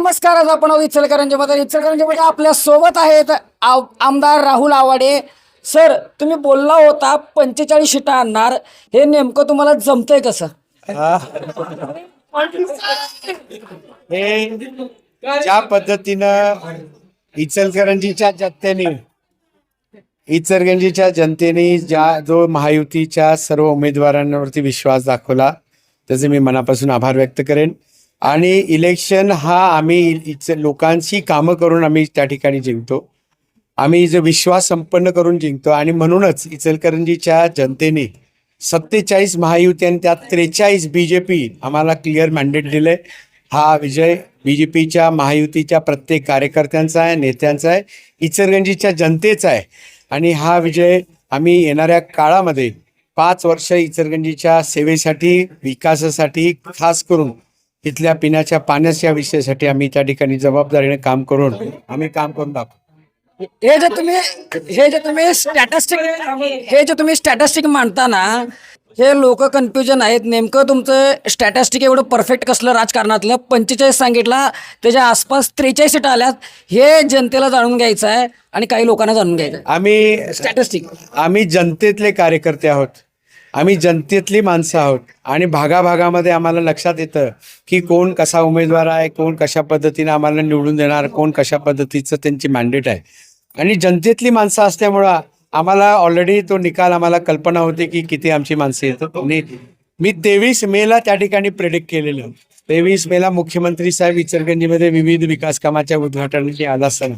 नमस्कार आज आपण आहोत इचलकरंजीमध्ये मध्ये. आपल्यासोबत आहेत आमदार राहुल आवाडे. सर तुम्ही बोलला होता पंचेचाळीस शिटा आणणार. हे नेमकं तुम्हाला जमतंय कसं? हे ज्या पद्धतीनं इचलकरंजीच्या जनतेने इचलकरंजीच्या जनतेने ज्या जो महायुतीच्या सर्व उमेदवारांवरती विश्वास दाखवला त्याचे मी मनापासून आभार व्यक्त करेन. आणि इलेक्शन हा आम्ही लोकांशी लोकांची कामं करून आम्ही त्या ठिकाणी जिंकतो. आम्ही जो विश्वास संपन्न करून जिंकतो आणि म्हणूनच इचलकरंजीच्या जनतेने सत्तेचाळीस महायुती आणि त्यात त्रेचाळीस बी जे पी आम्हाला क्लिअर मॅन्डेट दिलंय. हा विजय बी जे पीच्या महायुतीच्या प्रत्येक कार्यकर्त्यांचा आहे नेत्यांचा आहे इचलकरंजीच्या जनतेचा आहे. आणि हा विजय आम्ही येणाऱ्या काळामध्ये पाच वर्ष इचलकरंजीच्या सेवेसाठी विकासासाठी खास करून इथल्या पिण्याच्या पाण्याच्या विषयासाठी आम्ही त्या ठिकाणी जबाबदारीने काम करून आम्ही काम करून दाखवू. हे जे तुम्ही हे जे तुम्ही स्टॅटिस्टिक हे जे तुम्ही स्टॅटिस्टिक मांडता ना हे लोक कन्फ्युजन आहेत. नेमकं तुमचं स्टॅटिस्टिक एवढं परफेक्ट कसलं राजकारणातलं? पंचेचाळीस सांगितलं त्याच्या आसपास त्रेचाळीस सीट आल्यात. हे जनतेला जाणून घ्यायचं आहे आणि काही लोकांना जाणून घ्यायचं आम्ही स्टॅटिस्टिक आम्ही जनतेतले कार्यकर्ते आहोत. आम्ही जनतेतली माणसं आहोत. आणि भागाभागामध्ये आम्हाला लक्षात येतं की कोण कसा उमेदवार आहे कोण कशा पद्धतीने आम्हाला निवडून देणार कोण कशा पद्धतीचं त्यांची मॅन्डेट आहे. आणि जनतेतली माणसं असल्यामुळं आम्हाला ऑलरेडी तो निकाल आम्हाला कल्पना होती की किती आमची माणसं येतात. आणि मी तेवीस मेला त्या ठिकाणी प्रेडिक्ट केलेलं. तेवीस मेला मुख्यमंत्री साहेब इचलगंजीमध्ये विविध विकास कामाच्या उद्घाटनाची आला असताना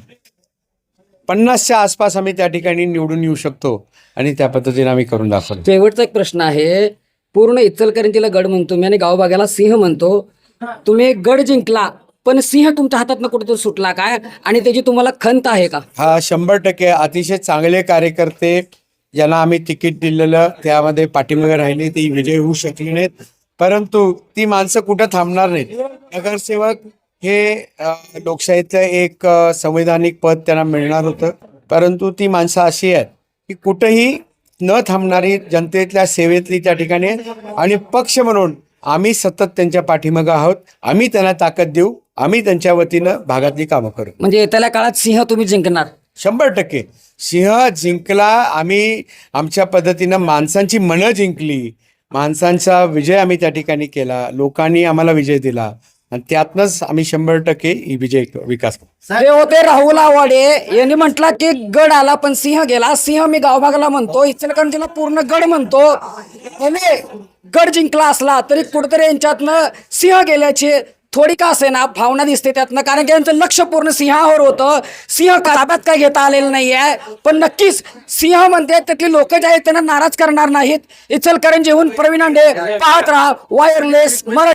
पन्नासच्या आसपास आम्ही त्या ठिकाणी निवडून येऊ शकतो आणि त्या पद्धतीने आम्ही करून दाखवतो. शेवटचा एक प्रश्न आहे. पूर्ण इचलकरंजीला गड म्हणतो मी आणि गावभागाला सिंह म्हणतो. तुम्ही गड जिंकला पण सिंह तुमच्या हातातनं कुठेतरी सुटला काय? आणि त्याची तुम्हाला खंत आहे का? हा शंभर टक्के. अतिशय चांगले कार्यकर्ते ज्यांना आम्ही तिकीट दिलेलं त्यामध्ये पाठीमागे राहिले ती विजय होऊ शकली नाहीत. परंतु ती माणसं कुठं थांबणार नाहीत? नगरसेवक हे अ, लोकशाहीतलं एक संवैधानिक पद त्यांना मिळणार होतं. परंतु ती माणसं अशी आहेत की कुठंही न थांबणारी जनतेतल्या सेवेतली त्या ठिकाणी. आणि पक्ष म्हणून आम्ही सतत त्यांच्या पाठीमागं आहोत. आम्ही त्यांना ताकद देऊ. आम्ही त्यांच्या वतीनं भागातली कामं करू. म्हणजे येत्याला काळात सिंह तुम्ही जिंकणार. शंभर टक्के. सिंह जिंकला आम्ही आमच्या पद्धतीनं माणसांची मनं जिंकली. माणसांचा विजय आम्ही त्या ठिकाणी केला. लोकांनी आम्हाला विजय दिला. आणि त्यातनंच आम्ही शंभर टक्के ही विजय विकास करू. हे होते राहुल आवाडे यांनी म्हटलं की गड आला पण सिंह गेला. सिंह मी गावभागाला म्हणतो इचलकरंजीला पूर्ण गड म्हणतो. गड जिंकला असला तरी कुठेतरी यांच्यातनं सिंह गेल्याचे थोडी का असे ना भावना दिसते त्यातनं. कारण की यांचं लक्ष पूर्ण सिंहावर होतं. सिंह ताब्यात काय घेता आलेलं नाही आहे पण नक्कीच सिंह म्हणते त्यातली लोक जे आहेत त्यांना नाराज करणार नाहीत. इचलकरंजीहून प्रवीण अंडे पाहत राहा वायरलेस मराठी